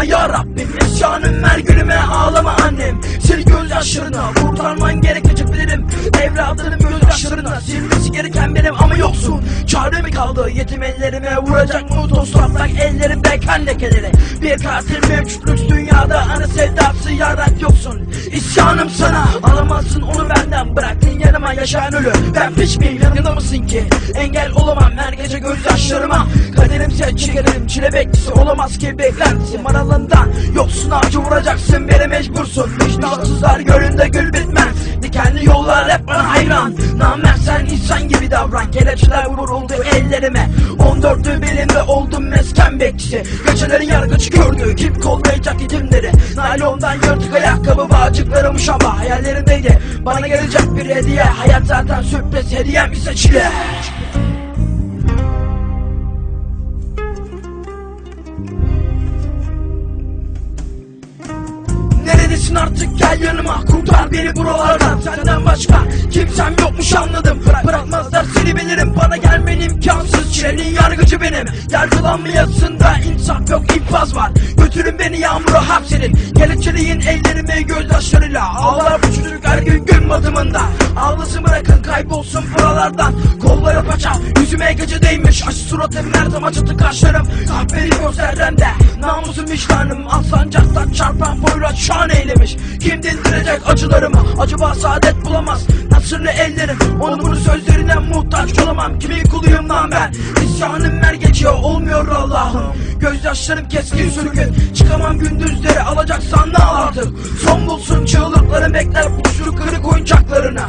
bağışlama ya Rabbim. İsyanım ver gülüme ağlama annem. Sil gözyaşlarına kurtarman gerekecek bilirim Evladının gözyaşlarına silmesi gereken benim ama yoksun. Çare mi kaldı? Yetim ellerime vuracak mı toz toprak ellerimde kan lekeleri Bir katil mevcut lüks dünyada ana yaşayan ölü. Ben piç miyim? Yanında mısın ki? Engel olamam her gece gözyaşlarıma. Kaderimse çekerim çile beklisi olamaz ki beklentisi Maralından yoksun ağacı vuracaksın beni mecbursun. Vicdansızlar gölünde gül bitmez Dikenli yollar hep bana hayran. Namert sen insan gibi davran. Kelepçeler vuruldu ellerime. 14'lü belimde oldum mesken bekçisi. Geceleri yargıç gördü kim kollayacak yetimleri Naylondan yırtık ayakkabı bağcıklarım şaba. Hayallerimdeydi bana gelecek bir hediye. Hayat zaten sürpriz. Hediyem ise çile. Neredesin artık? Gel yanıma. Kurtar beni buralardan Senden başka. Kimsem yokmuş anladım. Bırakmazlar seni bilirim. Bana gelmen imkansız. Çilenin yargıcı benim. Yargılanmayasında insaf yok infaz var. Götürün beni yağmura hapsedin Kelepçeleyin ellerimi gözyaşlarıyla. Ağlar bu çocuk her gün gün batımında. Ağlasın bırakın kaybolsun buralardan. Kolları paça yüzüme gece değmiş. Aç suratım nerede acıtı kaşlarım. Kahveli gözlerden de Namusum vicdanım Al sancaktan çarpan boyla şan eylemiş. Kim dindirecek acılarımı Acaba saadet bulamaz. Nasırlı ellerim. Onu bunu sözlerine muhtaç olamam. Kimin kuluyum lan ben? İsyanım mer geçiyor. Olmuyor Allah'ım. Gözyaşlarım keskin sürgün. Çıkamam gündüzleri alacaksan ne artık? Son bulsun çığlıklarım bekler. Uçlu kırık oyuncaklarına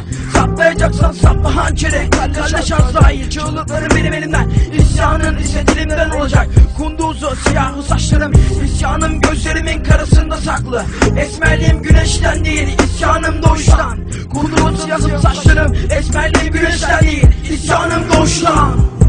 Saplayacaksan sapla hançeri Kardeş Azrail çığlıklarım benim elimden. İsyanın ise dilimden olacak. Kunduzu siyahı saçlarım. İsyanım gözlerimin karasında saklı. Esmerliğim güneşten değil İsyanım doğuştan. Kunduzu siyahı saçlarım. Esmerliğim güneşten değil İsyanım doğuştan